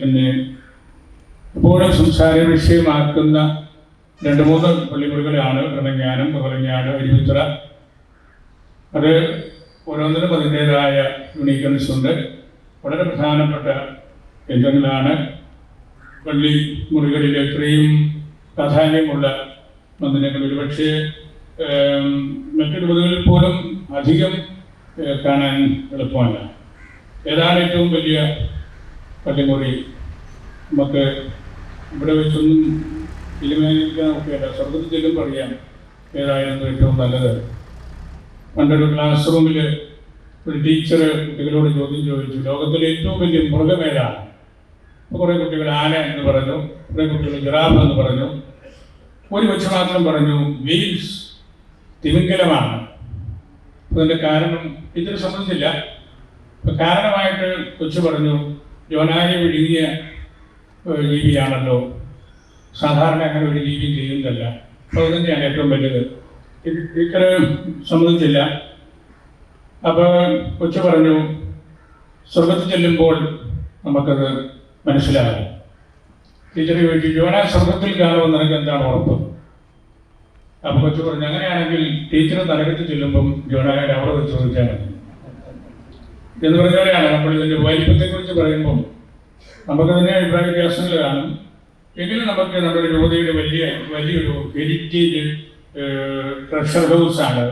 തന്നെ എപ്പോഴും സംസാര വിഷയമാക്കുന്ന രണ്ട് മൂന്ന് പള്ളിമുറികളാണ് ഭരണജ്ഞാനം പകലഞ്ഞാട് അരിമുത്ര അത് ഓരോന്നിനും അതിന്റെതായ യുണീക്ക്നെസ് ഉണ്ട് വളരെ പ്രധാനപ്പെട്ട കേന്ദ്രങ്ങളാണ് പള്ളി മുറികളിൽ ഇത്രയും പ്രാധാന്യമുള്ള മന്ദിരങ്ങൾ. ഒരുപക്ഷെ മറ്റൊരു മറ്റു രൂപതകളിൽ പോലും അധികം കാണാൻ എളുപ്പമല്ല. ഏതാണ് ഏറ്റവും വലിയ പള്ളിമുറി നമുക്ക് ഇവിടെ വെച്ചൊന്നും തീരുമാനിക്കാൻ ഒക്കെയല്ല സ്വർഗത്തിൽ ചെല്ലുമ്പോൾ അറിയാം ഏതായിരുന്നു ഏറ്റവും നല്ലത്. പണ്ടൊരു ക്ലാസ് റൂമിൽ ഒരു ടീച്ചർ കുട്ടികളോട് ചോദ്യം ചോദിച്ചു ലോകത്തിലെ ഏറ്റവും വലിയ മൃഗമേതാണ് കുറേ കുട്ടികൾ ആന എന്ന് പറഞ്ഞു കുറേ കുട്ടികൾ ജിറാഫ് എന്ന് പറഞ്ഞു. ഒരു കൊച്ചു മാത്രം പറഞ്ഞു വീൽസ് തിമിംഗലമാണ്. അതിന്റെ കാരണം ടീച്ചർ സംബന്ധിച്ചില്ല. കാരണമായിട്ട് കൊച്ചു പറഞ്ഞു യോനായെ വിഴുങ്ങിയ ജീവിയാണല്ലോ. സാധാരണ അങ്ങനെ ഒരു ജീവി ചെയ്യുന്നതല്ല. അപ്പോൾ തന്നെയാണ് ഏറ്റവും വലുത്? ഇത് ടീച്ചർ സമ്മതിച്ചില്ല അപ്പോൾ കൊച്ചു പറഞ്ഞു സ്വർഗത്തിൽ ചെല്ലുമ്പോൾ നമുക്കത് മനസ്സിലാകും. ടീച്ചർ ചോദിച്ചു ജോന സ്വർഗത്തിൽ കാണുമെന്ന് നിനക്ക് എന്താണ് ഉറപ്പ്? അപ്പോൾ കൊച്ചു പറഞ്ഞു അങ്ങനെയാണെങ്കിൽ ടീച്ചർ നരകത്തിൽ ചെല്ലുമ്പം ജോനായുടെ അവിടെ വെച്ച് ചോദിച്ചാൽ മതി. എന്ന് പറഞ്ഞവരെയാണ് നമ്മൾ ഇതിന്റെ വലിപ്പത്തെ കുറിച്ച് പറയുമ്പോൾ നമുക്ക് തന്നെ അഭിപ്രായ വ്യത്യാസങ്ങൾ കാണും എങ്കിലും നമുക്ക് നമ്മുടെ രൂപതയുടെ വലിയ വലിയൊരു ഹെരിറ്റേജ് ട്രഷർ ഹൗസ് ആണ്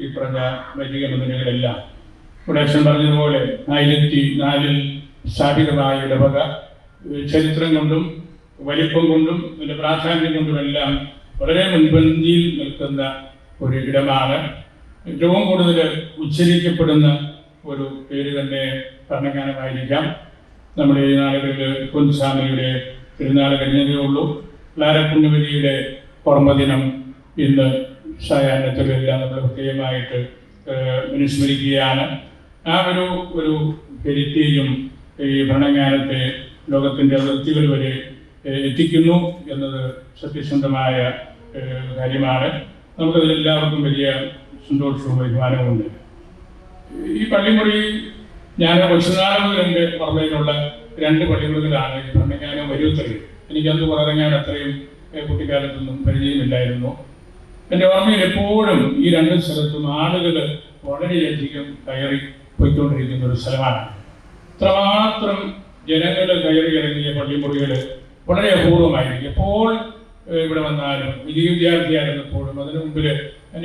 ഈ പറഞ്ഞ വലിയ ഇവിടെ അച്ഛൻ പറഞ്ഞതുപോലെ ആയിരത്തി നാലിൽ സ്ഥാപിതമായ ഇടവക ചരിത്രം കൊണ്ടും വലിപ്പം കൊണ്ടും അതിന്റെ പ്രാധാന്യം കൊണ്ടുമെല്ലാം വളരെ മുൻപന്തിയിൽ നിൽക്കുന്ന ഒരു ഇടമാണ്. ഏറ്റവും കൂടുതൽ ഉച്ചരിക്കപ്പെടുന്ന ഒരു പേര് തന്നെ ഭരണഗാനമായിരിക്കാം നമ്മുടെ ഈ നാളുകളിൽ കുഞ്ചുസ്വാമിയുടെ തിരുനാൾ കഴിഞ്ഞതേ ഉള്ളൂ. ലാരപ്പുണ്യവതിയുടെ ഓർമ്മദിനം ഇന്ന് സായാഹ്നത്തിലെല്ലാം നമ്മൾ പ്രത്യേകമായിട്ട് അനുസ്മരിക്കുകയാണ്. ആ ഒരു ഒരു ഹെരിറ്റേജും ഈ ഭരണജ്ഞാനത്തെ ലോകത്തിന്റെ അതിർത്തികൾ വരെ എത്തിക്കുന്നു എന്നത് സത്യസന്ധമായ കാര്യമാണ്. നമുക്കതിലെല്ലാവർക്കും വലിയ സന്തോഷവും ബഹുമാനവുമുണ്ട്. ഈ പള്ളിമുറി ഞാൻ എന്റെ ഓർമ്മയിലുള്ള രണ്ട് ഈ ഭരണജ്ഞാനം വരൂത്തറി എനിക്കന്ന് പറഞ്ഞാൽ അത്രയും കുട്ടിക്കാലത്തൊന്നും പരിചയമില്ലായിരുന്നു. എന്റെ ഓർമ്മയിൽ എപ്പോഴും ഈ രണ്ട് സ്ഥലത്തും ആളുകൾ വളരെയധികം കയറി പോയിക്കൊണ്ടിരിക്കുന്ന ഒരു സ്ഥലമാണ്. ഇത്രമാത്രം ജനങ്ങൾ കയറി ഇറങ്ങിയ പള്ളിമുറികൾ വളരെ അപൂർവമായിരിക്കും. എപ്പോൾ ഇവിടെ വന്നാലും വലിയ വിദ്യാർത്ഥിയായിരുന്നപ്പോഴും അതിനു മുമ്പിൽ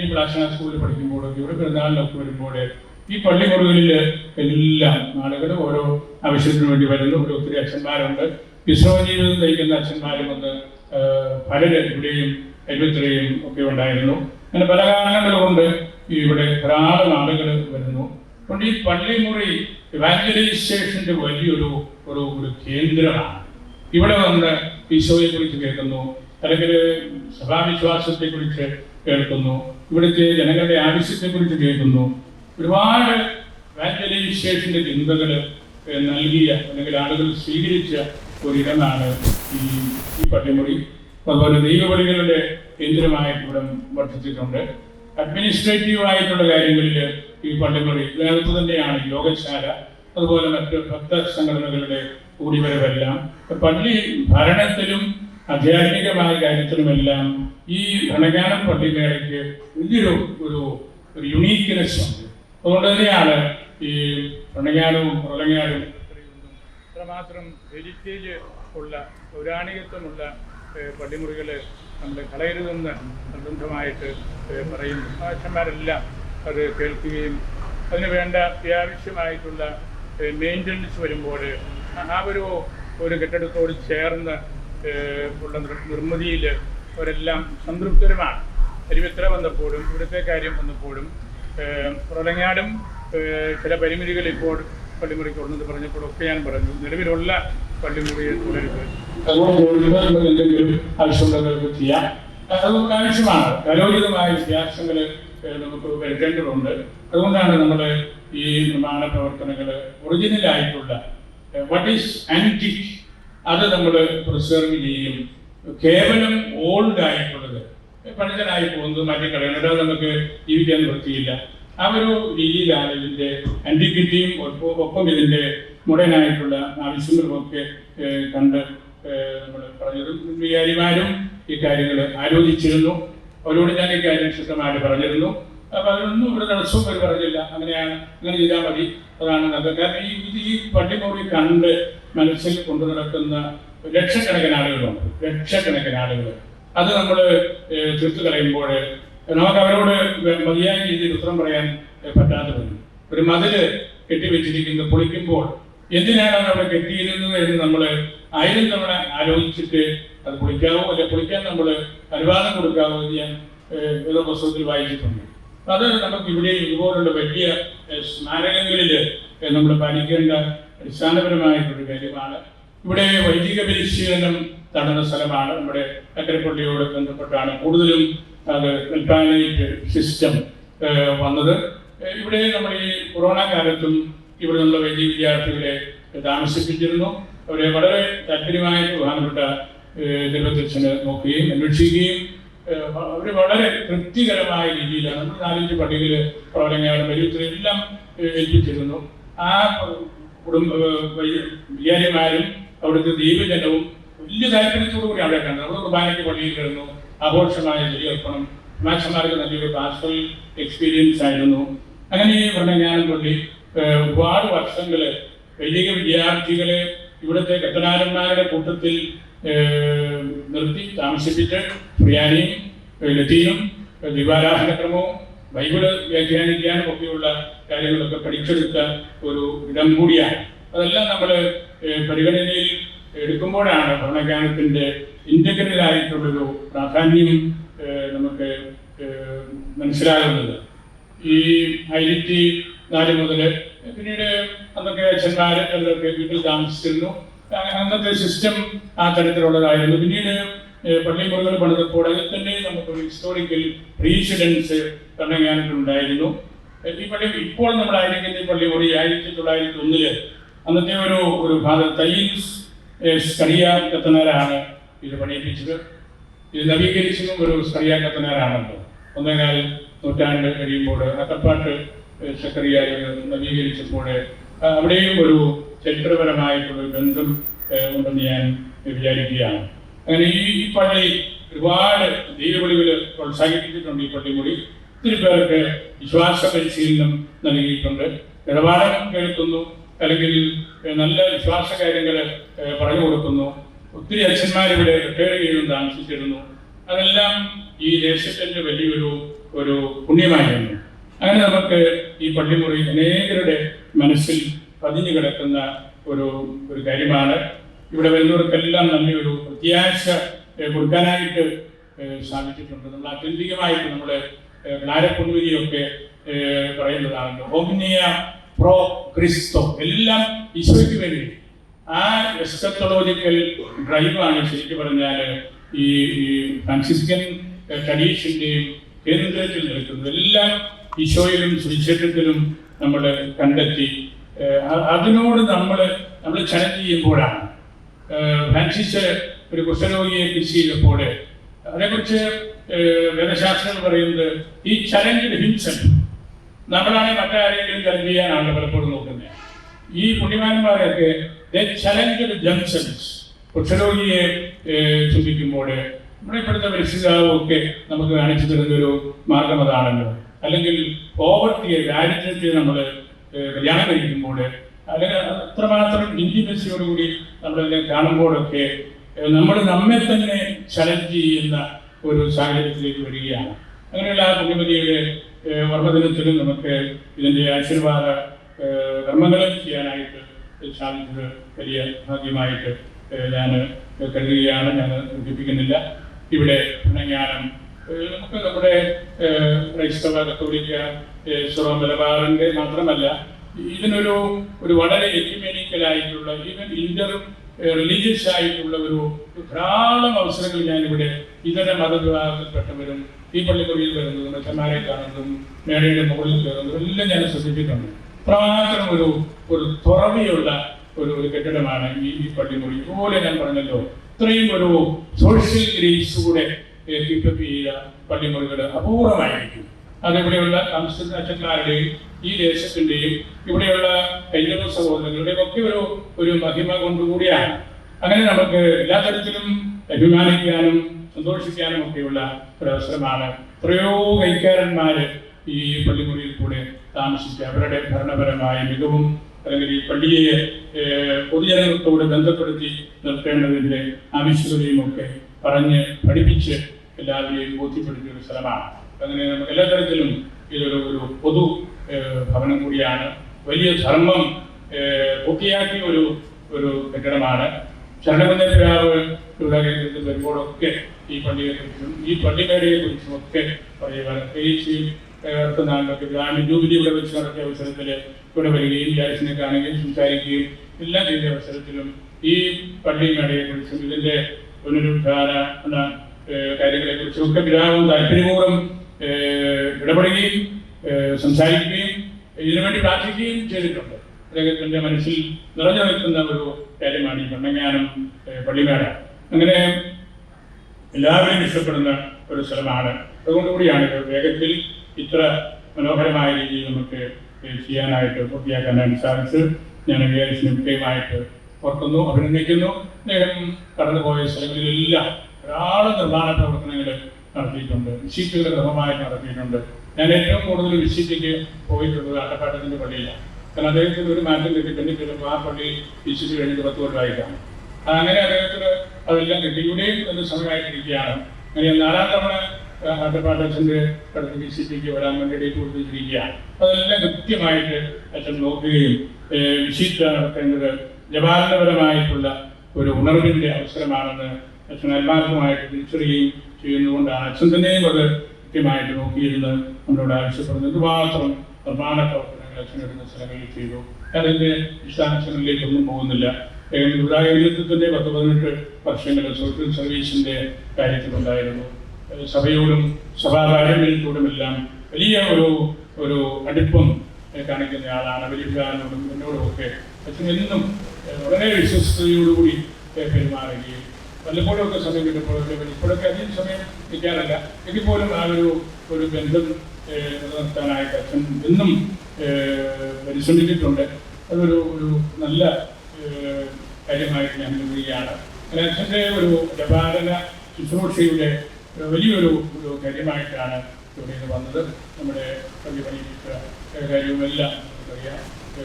ഈ പ്ലാഷണ സ്കൂളിൽ പഠിക്കുമ്പോഴും ഇവിടെ പെരുന്നാളിനൊക്കെ വരുമ്പോൾ ഈ പള്ളിമുറികളിൽ എല്ലാം ആളുകൾ ഓരോ ആവശ്യത്തിനു വേണ്ടി വരുന്നു ഒരു ഒത്തിരി അച്ഛന്മാരുണ്ട്. വിശ്രമ ജീവിതം നയിക്കുന്ന അച്ഛന്മാരും ഒന്ന് പലര് ഇവിടെയും എഴുപത്തിരയും ഒക്കെ ഉണ്ടായിരുന്നു. അങ്ങനെ പല കാരണങ്ങൾ കൊണ്ട് ഇവിടെ ധാരാളം ആളുകൾ വരുന്നു. അതുകൊണ്ട് ഈ പള്ളിമുറി ഇവാഞ്ചലൈസേഷന്റെ വലിയൊരു ഒരു ഒരു കേന്ദ്രമാണ്. ഇവിടെ വന്ന് ഈശോയെ കുറിച്ച് കേൾക്കുന്നു. അല്ലെങ്കിൽ സഭാവിശ്വാസത്തെ കുറിച്ച് കേൾക്കുന്നു. ഇവിടുത്തെ ജനങ്ങളുടെ ആവശ്യത്തെ കുറിച്ച് കേൾക്കുന്നു. ഒരുപാട് ഇവാഞ്ചലൈസേഷന്റെ ചിന്തകൾ നൽകിയ അല്ലെങ്കിൽ ആളുകൾ സ്വീകരിച്ച ഒരിടമാണ് ഈ ഈ പള്ളിമുറി അതുപോലെ ദൈവപള്ളികളുടെ കേന്ദ്രമായിട്ട് വർദ്ധിച്ചിട്ടുണ്ട്. അഡ്മിനിസ്ട്രേറ്റീവ് ആയിട്ടുള്ള കാര്യങ്ങളിൽ ഈ പള്ളിമുറി ഇതിനകത്ത് തന്നെയാണ് യോഗശാല അതുപോലെ മറ്റ് ഭക്ത സംഘടനകളുടെ കൂടിവരവെല്ലാം. പള്ളി ഭരണത്തിലും ആധ്യാത്മികമായ കാര്യത്തിലുമെല്ലാം ഈ ഭരണഗാനം പള്ളിമേളയ്ക്ക് വലിയൊരു ഒരു യുണീക്ക്നെസ് ഉണ്ട്. അതുകൊണ്ട് തന്നെയാണ് ഈ പ്രണയാനവും പ്രളങ്ങാനും അത്രമാത്രം ഹെരിറ്റേജ് ഉള്ള പൗരാണികത്വമുള്ള ഏഹ്, പള്ളിമുറികൾ നമ്മൾ കളയരുതെന്ന് നിർബന്ധമായിട്ട് പറയും അച്ഛന്മാരെല്ലാം അത് കേൾക്കുകയും അതിന് വേണ്ട അത്യാവശ്യമായിട്ടുള്ള മെയിന്റനൻസ് വരുമ്പോൾ ആ ഒരു ഒരു കെട്ടിടത്തോട് ചേർന്ന് ഉള്ള നിർ- നിർമ്മിതിയിൽ അവരെല്ലാം സംതൃപ്തരുമാണ്. അരിവിത്ര വന്നപ്പോഴും ഇവിടുത്തെ കാര്യം വന്നപ്പോഴും ഏഹ്, ചില പരിമിതികൾ ഇപ്പോൾ പള്ളിമുറിക്ക് ഉണ്ടെന്ന് പറഞ്ഞപ്പോഴൊക്കെ ഞാൻ പറഞ്ഞു. നിലവിലുള്ള പള്ളിമുറിയെ തുടരുത്. എന്തെങ്കിലും ആവശ്യമുണ്ടെങ്കിൽ ചെയ്യാം. നമുക്ക് ആവശ്യമാണ്. കലോചിതമായ വ്യത്യാസങ്ങൾ നമുക്ക് വരുത്തേണ്ടതുണ്ട്. അതുകൊണ്ടാണ് നമ്മൾ ഈ നിർമ്മാണ പ്രവർത്തനങ്ങൾ ഒറിജിനലായിട്ടുള്ള വട്ട് ഈസ് ആന്റിക് അത് നമ്മൾ പ്രിസർവ് ചെയ്യും കേവലം ഓൾഡ് ആയിട്ടുള്ളത് പഴഞ്ചനായി പോകുന്നത് മറ്റേ കളയണം അത് നമുക്ക് ജീവിക്കാൻ വൃത്തിയില്ല. ആ ഒരു രീതിയിലാണ് ഇതിന്റെ ആന്റിക്വിറ്റിയും ഒപ്പം ഒപ്പം ഇതിന്റെ മുടനായിട്ടുള്ള ആവശ്യങ്ങളുമൊക്കെ കണ്ട് നമ്മൾ പറഞ്ഞത്. ഈ കാര്യങ്ങൾ ആലോചിച്ചിരുന്നു. അവരോട് ഞാൻ ഈ കാര്യം ശക്തമായിട്ട് പറഞ്ഞിരുന്നു. അപ്പൊ അതിനൊന്നും ഒരു തടസ്സവും അവർ പറഞ്ഞില്ല. അങ്ങനെയാണ് അങ്ങനെ ചെയ്താൽ മതി. അതാണ് നല്ലത്. കാരണം ഈ ഇത് ഈ പട്ടിമുറി കണ്ട് മനസ്സിൽ കൊണ്ടു നടക്കുന്ന ലക്ഷക്കണക്കിന് ആളുകളുണ്ട്. ലക്ഷക്കണക്കിന് ആളുകൾ അത് നമ്മൾ തീർത്തു കളയുമ്പോൾ നമുക്ക് അവരോട് മതിയായ രീതിയിൽ ഉത്തരം പറയാൻ പറ്റാതെ വരും. ഒരു മതിൽ കെട്ടിവെച്ചിരിക്കുന്നത് പൊളിക്കുമ്പോൾ എന്തിനാണ് നമ്മൾ കെട്ടിയിരുന്നത് എന്ന് നമ്മൾ ആയിരം തവണ ആലോചിച്ചിട്ട് അത് പൊളിക്കാവോ അല്ലെ പൊളിക്കാൻ നമ്മൾ അനുവാദം കൊടുക്കാവോ എന്ന് ഞാൻ ഏതോ പുസ്തകത്തിൽ വായിച്ചിട്ടുണ്ട്. അത് നമുക്ക് ഇവിടെ ഇതുപോലുള്ള വലിയ സ്മാരകങ്ങളിൽ നമ്മൾ പാലിക്കേണ്ട അടിസ്ഥാനപരമായിട്ടൊരു കാര്യമാണ്. ഇവിടെ വൈദിക പരിശീലനം നടന്ന സ്ഥലമാണ്. നമ്മുടെ അക്കരപ്പള്ളിയോട് ബന്ധപ്പെട്ടാണ് കൂടുതലും അത് മെൽപ്പാനൈറ്റ് സിസ്റ്റം വന്നത്. ഇവിടെ നമ്മൾ ഈ കൊറോണ കാലത്തും ഇവിടെ നിന്നുള്ള വൈദ്യ വിദ്യാർത്ഥികളെ താമസിപ്പിച്ചിരുന്നു. അവരെ വളരെ താല്പര്യമായി പ്രധാനപ്പെട്ട ദൈവദർശന് നോക്കുകയും അന്വേഷിക്കുകയും അവർ വളരെ തൃപ്തികരമായ രീതിയിലാണ് നമ്മൾ നാലഞ്ച് പള്ളികൾ പ്രവർത്തനങ്ങളും എല്ലാം ഏൽപ്പിച്ചിരുന്നു. ആ കുടുംബ വിചാരിമാരും അവിടുത്തെ ദൈവജനവും വലിയ താല്പര്യത്തോടു കൂടി അവിടെ കണ്ടത്. നമ്മൾ കുർബാനയ്ക്ക് പള്ളിയിൽ കിടന്നു. ആഘോഷമായ ബലിയർപ്പണം മാഷന്മാർക്ക് നല്ലൊരു പാസ്റ്റൽ എക്സ്പീരിയൻസ് ആയിരുന്നു. അങ്ങനെ ഈ ഞാൻ പള്ളി ഒരുപാട് വർഷങ്ങൾ വൈദിക വിദ്യാർത്ഥികളെ ഇവിടുത്തെ കത്തനാരന്മാരുടെ കൂട്ടത്തിൽ നിർത്തി താമസിപ്പിച്ച് പ്രിയാനിയും ലത്തീനും ഏഹ് ദീപാരാധനക്രമവും ബൈബിൾ വ്യാഖ്യാനിക്കാനും ഒക്കെയുള്ള കാര്യങ്ങളൊക്കെ പഠിച്ചെടുത്ത ഒരു ഇടം കൂടിയാണ്. അതെല്ലാം നമ്മൾ പരിഗണനയിൽ എടുക്കുമ്പോഴാണ് ഭരണജ്ഞാനത്തിന്റെ ഇന്റഗ്രൽ ആയിട്ടുള്ളൊരു പ്രാധാന്യം നമുക്ക് മനസ്സിലാകുന്നത്. ഈ ആയിരത്തി നാല് മുതൽ പിന്നീട് അന്നൊക്കെ അച്ഛന്മാർ വീട്ടിൽ താമസിച്ചിരുന്നു. അന്നത്തെ സിസ്റ്റം ആ തരത്തിലുള്ളതായിരുന്നു. പിന്നീട് പള്ളി മുറികൾ പണിതപ്പോൾ അതിൽ തന്നെ നമുക്കൊരു ഹിസ്റ്റോറിക്കൽ പ്രീസിഡൻസ് ഭരണങ്ങാനത്തിലുണ്ടായിരുന്നു ഏഹ് ഈ പള്ളി ഇപ്പോൾ നമ്മളായിരിക്കുന്ന ഈ പള്ളിമുറി ആയിരത്തി തൊള്ളായിരത്തി ഒന്നിൽ അന്നത്തെ ഒരു ഒരു ഭാഗത്ത് തയ്യീസ് സ്കറിയ കത്തനാരാണ് ഇത് പണിയിപ്പിച്ചത്. ഇത് നവീകരിച്ചതും ഒരു സ്കറിയ കത്തനാരാണല്ലോ ഒന്നേകാൽ നൂറ്റാണ്ട് കഴിയുമ്പോൾ അത്തപ്പാട്ട് സക്കറിയ നവീകരിച്ചപ്പോൾ അവിടെയും ഒരു ചരിത്രപരമായിട്ടുള്ള ബന്ധം ഉണ്ടെന്ന് ഞാൻ വിചാരിക്കുകയാണ്. അങ്ങനെ ഈ ഈ പള്ളി ഒരുപാട് ദൈവവിളികൾ പ്രോത്സാഹിപ്പിച്ചിട്ടുണ്ട് ഈ പള്ളിമുറി ഒത്തിരി പേർക്ക് വിശ്വാസ പരിശീലനം നൽകിയിട്ടുണ്ട്. ഇടപാടകം കേൾക്കുന്നു. അല്ലെങ്കിൽ നല്ല വിശ്വാസ കാര്യങ്ങൾ പറഞ്ഞു കൊടുക്കുന്നു. ഒത്തിരി അച്ഛന്മാർ ഇവിടെ റിട്ടയർ ചെയ്യുന്നു താമസിച്ചിരുന്നു. അതെല്ലാം ഈ ദേശത്തിന്റെ വലിയൊരു ഒരു പുണ്യമായിരുന്നു. അങ്ങനെ നമുക്ക് ഈ പള്ളിമുറി അനേകരുടെ മനസ്സിൽ പതിഞ്ഞു കിടക്കുന്ന ഒരു ഒരു കാര്യമാണ്. ഇവിടെ വരുന്നവർക്കെല്ലാം നല്ലൊരു പ്രത്യാശ കൊടുക്കാനായിട്ട് സാധിച്ചിട്ടുണ്ട്. നമ്മൾ ആത്യന്തികമായിട്ട് നമ്മൾ ക്ലാരപ്പൊന്നുവിരിയൊക്കെ പറയുന്നതാണല്ലോ. ഓഗ്നിയ പ്രോ ക്രിസ്തോ എല്ലാം ഈശോയ്ക്ക് വേണ്ടി. ആ എസ്കത്തോളജിക്കൽ ഡ്രൈവാണ് ശരിക്കും പറഞ്ഞാൽ ഈ ഫ്രാൻസിസ്കൻ ട്രഡീഷന്റെയും കേന്ദ്രത്തിൽ നിൽക്കുന്നത്. എല്ലാം ഈശോയിലും സുവിശേഷത്തിലും നമ്മൾ കണ്ടെത്തി. അതിനോട് നമ്മൾ നമ്മൾ ചലഞ്ച് ചെയ്യുമ്പോഴാണ്. ഫ്രാൻസിസ് ഒരു കുഷ്ഠരോഗിയെ കൃഷി ചെയ്തപ്പോൾ അതേക്കുറിച്ച് വേദശാസ്ത്രങ്ങൾ പറയുന്നത് ഈ ചലഞ്ച് ഹിംസൻ നമ്മളാണ് മറ്റാരെങ്കിലും ചലഞ്ച് ചെയ്യാനാണ് പലപ്പോഴും നോക്കുന്നത് ഈ പുണ്യമാന്മാരെയൊക്കെ ചലഞ്ച് ജംഗ്ഷൻസ് കുഷ്ഠരോഗിയെ ചിന്തിക്കുമ്പോൾ നമ്മുടെ ഇപ്പോഴത്തെ പരിസ്ഥിതിയും ഒക്കെ നമുക്ക് കാണിച്ചു തരുന്ന ഒരു മാർഗം അതാണല്ലോ. അല്ലെങ്കിൽ പോവർട്ടിയെ ദാരിദ്ര്യത്തെ നമ്മൾ കല്യാണം കഴിക്കുമ്പോൾ അല്ലെങ്കിൽ അത്രമാത്രം ഇന്റിമസിയോടുകൂടി നമ്മളതിനെ കാണുമ്പോഴൊക്കെ നമ്മൾ നമ്മെ തന്നെ ചലഞ്ച് ചെയ്യുന്ന ഒരു സാഹചര്യത്തിലേക്ക് വരികയാണ്. അങ്ങനെയുള്ള ആ പുണ്യമതിയുടെ വർമ്മദിനത്തിലും നമുക്ക് ഇതിന്റെ ആശീർവാദ കർമ്മങ്ങളെ ചെയ്യാനായിട്ട് സാധിച്ചത് വലിയ ഭാഗ്യമായിട്ട് ഞാൻ കരുതുകയാണ് ഞാൻ സൂചിപ്പിക്കുന്നില്ല. ഇവിടെ ജ്ഞാനം നമുക്ക് നമ്മുടെ ക്രൈസ്തവ കത്തോലിക്ക ഏഹ്, മലബാറിന്റെ മാത്രമല്ല ഇതിനൊരു ഒരു വളരെ എക്യുമേനിക്കലായിട്ടുള്ള ഈവൻ ഇന്റർ റിലീജിയസ് ആയിട്ടുള്ള ഒരു ധാരാളം അവസരങ്ങൾ ഞാനിവിടെ ഇതര മതവിഭാഗത്തിൽപ്പെട്ടവരും ഈ പള്ളിക്കുറിയിൽ വരുന്നതും അച്ഛന്മാരെ കാണുന്നതും മേടയുടെ മുകളിൽ കയറുന്നതും എല്ലാം ഞാൻ ശ്രദ്ധിച്ചിട്ടുണ്ട്. പ്രമാത്രം ഒരു ഒരു തുറവിയുള്ള ഒരു ഒരു കെട്ടിടമാണ് ഈ ഈ പള്ളിമുറി. ഇതുപോലെ ഞാൻ പറഞ്ഞല്ലോ ഇത്രയും ഒരു സോഷ്യൽ ഗ്രേസ് കൂടെ കീപ്പപ്പ് ചെയ്യുക പള്ളിമുറികൾ അപൂർവമായിരിക്കും. അതിവിടെയുള്ള അംശക്കാരുടെയും ഈ ദേശത്തിന്റെയും ഇവിടെയുള്ള ഹൈന്ദവ സഹോദരങ്ങളുടെയും ഒക്കെ ഒരു ഒരു മഹിമ കൊണ്ടുകൂടിയാണ്. അങ്ങനെ നമുക്ക് എല്ലാ തരത്തിലും അഭിമാനിക്കാനും സന്തോഷിക്കാനും ഒക്കെയുള്ള ഒരു അവസരമാണ് എത്രയോ കൈക്കാരന്മാര് ഈ പള്ളിമുറിയിൽ കൂടെ താമസിച്ച് അവരുടെ ഭരണപരമായ മികവും അല്ലെങ്കിൽ ഈ പള്ളിയെ പൊതുജനങ്ങളോട് ബന്ധപ്പെടുത്തി നിർത്തേണ്ടതിന്റെ ആവശ്യകതയും ഒക്കെ പറഞ്ഞ് പഠിപ്പിച്ച് എല്ലാവരെയും ബോധ്യപ്പെടുത്തിയ ഒരു സ്ഥലമാണ്. അങ്ങനെ എല്ലാ തരത്തിലും ഇതൊരു ഒരു പൊതു ഭവനം കൂടിയാണ്. വലിയ ധർമ്മം പൂർത്തിയാക്കിയ ഒരു ഒരു കെട്ടിടമാണ്. ശരണകുന്ന പിതാവ് ഇവിടെ വരുമ്പോഴൊക്കെ ഈ പള്ളിയെ കുറിച്ചും ഈ ഒക്കെ പറയുക പ്രത്യേകിച്ച് നാളിലൊക്കെ ഗ്രാമീൺ ജൂബിലി ഇവിടെ വെച്ച് നടത്തിയ അവസരത്തിൽ ഇവിടെ വരികയും വ്യാഴ്ചനെ കാണുകയും സംസാരിക്കുകയും അവസരത്തിലും ഈ പള്ളിമേടയെ കുറിച്ചും ഇതിന്റെ പുനരുദ്ധാര എന്ന കാര്യങ്ങളെ കുറിച്ചും ഒക്കെ പിതാവും താല്പര്യപൂർവം ഇടപെടുകയും സംസാരിക്കുകയും ഇതിനുവേണ്ടി പ്രാർത്ഥിക്കുകയും ചെയ്തിട്ടുണ്ട്. അദ്ദേഹത്തിന്റെ മനസ്സിൽ നിറഞ്ഞു നിൽക്കുന്ന ഒരു കാര്യമാണ് ഈ കണ്ണങ്ങാനം പള്ളിമേട അങ്ങനെ എല്ലാവരും ഇഷ്ടപ്പെടുന്ന ഒരു സ്ഥലമാണ്. അതുകൊണ്ട് കൂടിയാണ് വേഗത്തിൽ ഇത്ര മനോഹരമായ രീതിയിൽ നമുക്ക് ചെയ്യാനായിട്ട് പൂർത്തിയാക്കാനായിട്ട് സാധിച്ചു ഞാൻ വിചാരിച്ചു കൃത്യമായിട്ട് ഓർക്കുന്നു അഭിനന്ദിക്കുന്നു. അദ്ദേഹം കടന്നുപോയ സ്ഥലങ്ങളിലെല്ലാം ധാരാളം നിർമ്മാണ പ്രവർത്തനങ്ങൾ നടത്തിയിട്ടുണ്ട്. വിശീറ്റുകൾ ക്രമമായിട്ട് നടത്തിയിട്ടുണ്ട്. ഞാൻ ഏറ്റവും കൂടുതൽ വിശീറ്റയ്ക്ക് പോയിട്ടുള്ളത് ആട്ടപ്പാട്ടത്തിന്റെ പള്ളിയിലാണ്. കാരണം അദ്ദേഹത്തിന് ഒരു മാറ്റം കിട്ടി. പിന്നെ ആ പള്ളി വിശിച്ച് കഴിഞ്ഞിട്ട് പത്ത് കൊല്ലമായിട്ടാണ് അങ്ങനെ അദ്ദേഹത്തിന് അതെല്ലാം കിട്ടി. ഇവിടെയും ഒരു സമയമായിട്ടിരിക്കുകയാണ്. അങ്ങനെ നാലാം തവണ ആട്ടപ്പാട്ടച്ഛന്റെ അടുത്ത് വിശിച്ചിക്ക് വരാൻ വേണ്ടി കൊടുത്തിരിക്കുകയാണ്. അതെല്ലാം കൃത്യമായിട്ട് അച്ഛൻ നോക്കുകയും വിശിച്ച നടത്തേണ്ടത് ജപാലനപരമായിട്ടുള്ള ഒരു ഉണർവിന്റെ അവസരമാണെന്ന് അച്ഛൻ എല്ലാവരുമായിട്ട് തിരിച്ചറിയുകയും ചെയ്യുന്നതുകൊണ്ടാണ് അച്ഛൻ തന്നെയും അത് കൃത്യമായിട്ട് നോക്കിയിരുന്ന് നമ്മളോട് ആവശ്യപ്പെടുന്നത്. എന്തുമാത്രം നിർമ്മാണ പ്രവർത്തനങ്ങൾ അച്ഛൻ സ്ഥലങ്ങളിൽ ചെയ്തു. അതിന്റെ വിശദാംശങ്ങളിലേക്കൊന്നും പോകുന്നില്ല. യുവതാകേന്ദ്രത്തിന്റെ പത്ത് പതിനെട്ട് വർഷങ്ങൾ സോഷ്യൽ സർവീസിന്റെ കാര്യത്തിലുണ്ടായിരുന്നു. സഭയോടും സഭാ പാരമ്പര്യത്തോടുമെല്ലാം വലിയ ഒരു ഒരു അടുപ്പം കാണിക്കുന്ന ആളാണ്. വലിയകാരനോടും എന്നോടും ഒക്കെ അച്ഛൻ എന്നും വളരെ വിശ്വസ്തയോടുകൂടി പെരുമാറുകയും വല്ലപ്പോഴും ഒക്കെ സമയം കിട്ടുമ്പോഴൊക്കെ ഇപ്പോഴൊക്കെ അധികം സമയം കിട്ടാറില്ല എങ്കിൽ പോലും ആ ഒരു ഒരു ബന്ധം നിലനിർത്താനായിട്ട് അച്ഛൻ എന്നും പരിശ്രമിച്ചിട്ടുണ്ട്. അതൊരു ഒരു നല്ല കാര്യമായിട്ട് ഞാൻ കരുതുകയാണ് അച്ഛന്റെ ഒരു ജപാലന ശുശ്രൂഷയുടെ വലിയൊരു ഒരു കാര്യമായിട്ടാണ് ഇവിടെ വന്നത്. നമ്മുടെ പള്ളിപ്പണി കാര്യവുമെല്ലാം നമുക്കറിയാം.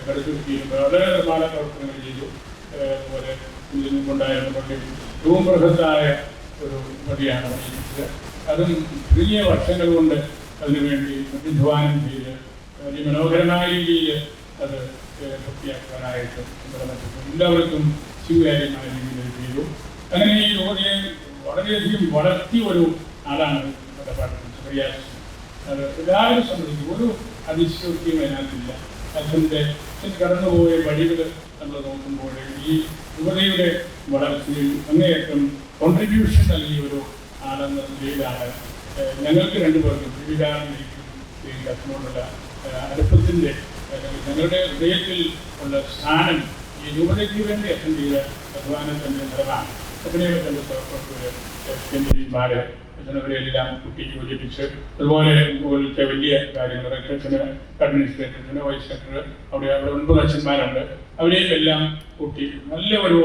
കടുത്തുരുത്തിയും വളരെ നിർമ്മാണ പ്രവർത്തനങ്ങൾ ചെയ്തു. നിന്നുണ്ടായിരുന്ന പള്ളി ബൃഹത്തായ ഒരു നദിയാണ് അതും വലിയ വർഷങ്ങൾ കൊണ്ട് അതിനുവേണ്ടി അധ്വാനം ചെയ്ത് വലിയ മനോഹരമായ രീതിയിൽ അത് ഭക്തിയാക്കാനായിട്ട് എല്ലാവർക്കും സ്വീകാര്യമായ രീതിയിൽ ചെയ്തു. അങ്ങനെ ഈ യുവതിയെ വളരെയധികം വളർത്തിയ ഒരു ആളാണ് ചെറിയാസ് അത് എല്ലാവരും സംബന്ധിച്ചു ഒരു അതിശയോക്തിയും അതിനകത്തില്ല. അച്ഛൻ കടന്നുപോയ വഴികൾ നമ്മൾ നോക്കുമ്പോൾ ഈ യുവതയുടെ വളർച്ചയിൽ അങ്ങേയറ്റം കോൺട്രിബ്യൂഷൻ നൽകിയ ഒരു ആളെന്ന നിലയിലാണ് ഞങ്ങൾക്ക് രണ്ടുപേർക്കും വിവിധാനിലേക്കും ഈ അടുപ്പത്തിന്റെ ഞങ്ങളുടെ ഹൃദയത്തിൽ ഉള്ള സ്ഥാനം ഈ യുവതയ്ക്ക് വേണ്ടി അച്ഛൻ ചെയ്ത അധ്വാനം തന്നെ നിറവാണ്. അതിനെ തന്റെ സഹപ്രവർത്തകര് അച്ഛനവരെല്ലാം കുട്ടി യോജിപ്പിച്ച് അതുപോലെ ഇതുപോലത്തെ വലിയ കാര്യങ്ങൾ അച്ഛന് അഡ്മിനിസ്ട്രേറ്ററിന് വൈസ് സെക്രട്ടറി അവിടെ അവിടെ ഒൻപത് അച്ഛന്മാരുണ്ട്. അവരെയും എല്ലാം കൂട്ടി നല്ല ഒരു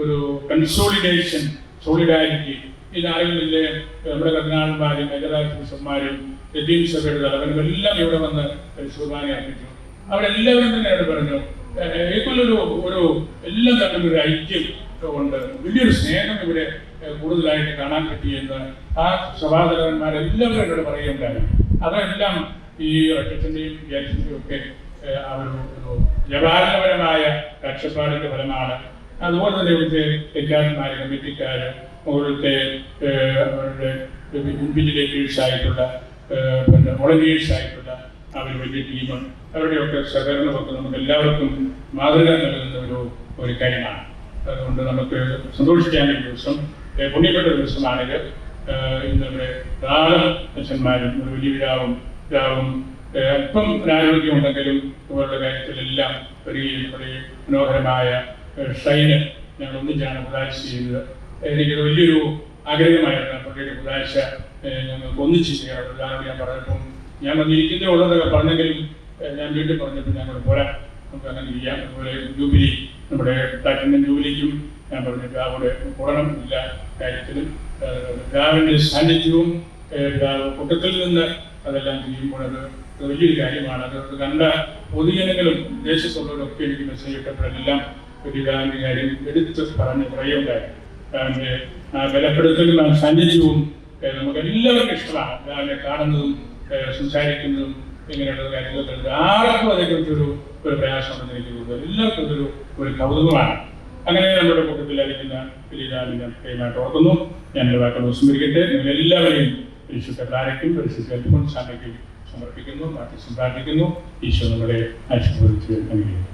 ഒരു കൺസോളിഡേഷൻ സോളിഡാരിറ്റി ഈ നാളുകളിലെ നമ്മുടെ കർണാടന്മാരും മേഖലാഫീസർമാരും ലത്തീൻ സഭയുടെ തലവനും എല്ലാം ഇവിടെ വന്ന് പരിശോധന അർപ്പിച്ചു. അവരെല്ലാവരും തന്നെ അവിടെ പറഞ്ഞു ഏതൊരു ഒരു എല്ലാം തമ്മിൽ ഒരു ഐക്യം ഉണ്ട്. വലിയൊരു സ്നേഹം ഇവിടെ കൂടുതലായിട്ട് കാണാൻ പറ്റിയെന്ന് ആ സഭാതലവന്മാരെല്ലാവരും എന്നോട് പറയുകയുണ്ടായി അതെല്ലാം ഈ ഒറ്റത്തിന്റെയും വ്യാഴ്ചന്റെയും ഒക്കെ അവർ വ്യവഹാരപരമായ കാഴ്ചപ്പാടിന്റെ ഫലമാണ്. അതുപോലെ തന്നെ ഇവിടുത്തെ തെക്കാരന്മാര് കമ്മിറ്റിക്കാര് ഇവിടുത്തെ അവരുടെ ഇൻവിജിലേറ്റേഴ്സ് ആയിട്ടുള്ള പിന്നെ വോളണ്ടിയേഴ്സ് ആയിട്ടുള്ള അവർ വലിയ ടീം അവരുടെയൊക്കെ സഹകരണമൊക്കെ നമുക്ക് എല്ലാവർക്കും മാതൃക നൽകുന്ന ഒരു ഒരു കാര്യമാണ്. അതുകൊണ്ട് നമുക്ക് സന്തോഷിക്കാൻ ഒരു ദിവസം പുണ്യപ്പെട്ട ദിവസമാണിത്. ഇന്ന് ഇവിടെ ധാരാളം അച്ഛന്മാരും ഒരു വലിയ പിതാവും പിതാവും അല്പം അനാരോഗ്യമുണ്ടെങ്കിലും ഇവരുടെ കാര്യത്തിലെല്ലാം ഒരു വളരെ മനോഹരമായ ഷൈന് ഞങ്ങൾ ഒന്നിച്ചാണ് പുതാഴ്ച ചെയ്തത് എനിക്കത് വലിയൊരു ആഗ്രഹമായിരുന്നു. പുള്ളിയുടെ പുതാഴ്ച ഞങ്ങൾക്ക് ഒന്നിച്ച് ചെയ്യണം ഉദാഹരണം ഞാൻ പറഞ്ഞപ്പം ഞാൻ വന്നിരിക്കുന്ന ഉള്ളതൊക്കെ പറഞ്ഞെങ്കിലും ഞാൻ വീട്ടിൽ പറഞ്ഞപ്പോൾ ഞങ്ങൾ പോരാ. നമുക്ക് അങ്ങനെ ചെയ്യാം അതുപോലെ ജൂബിലി നമ്മുടെ പ്ലാറ്റിനം ജൂബിലിക്കും ഞാൻ പറഞ്ഞു പിതാവിന്റെ കൂടണം ഇല്ല കാര്യത്തിലും പിതാവിന്റെ സാന്നിധ്യവും പിതാവ് കൂട്ടത്തിൽ നിന്ന് അതെല്ലാം ചെയ്യുമ്പോൾ അത് വലിയൊരു കാര്യമാണ്. അത് കണ്ട പൊതുജനങ്ങളും ദേശത്തുള്ളവരൊക്കെ എനിക്ക് മെസ്സേജ് ഇട്ടപ്പോഴെല്ലാം പിതാവിന്റെ കാര്യം എടുത്ത് പറഞ്ഞ് പറയുകയുണ്ടായി പിതാവിന്റെ ആ ബലപ്പെടുത്തലും ആ സാന്നിധ്യവും നമുക്ക് എല്ലാവർക്കും ഇഷ്ടമാണ്. പിതാവിനെ കാണുന്നതും സംസാരിക്കുന്നതും ഇങ്ങനെയുള്ള കാര്യങ്ങളൊക്കെ ആർക്കും അതേക്കുറിച്ചൊരു ഒരു പ്രയാസമുണ്ടെന്ന് എനിക്ക് തോന്നുന്നു എല്ലാവർക്കും ഇതൊരു ഒരു കൗതുകമാണ്. അങ്ങനെ നമ്മുടെ കൂട്ടത്തിലായിരിക്കുന്ന പിതാവിനെ കൈമാറ്റം ഓർക്കുന്നു. ഞാൻ എന്റെ വാക്കുകൾ വിസ്മരിക്കട്ടെ നിങ്ങൾ എല്ലാവരെയും പരിശുദ്ധക്കാരയ്ക്കും പരിശുദ്ധ സമർപ്പിക്കുന്നു മാറ്റി പ്രാർത്ഥിക്കുന്നു. ഈശോ നമ്മളെ ആശീർവദിച്ച് അനുഗ്രഹിക്കുന്നു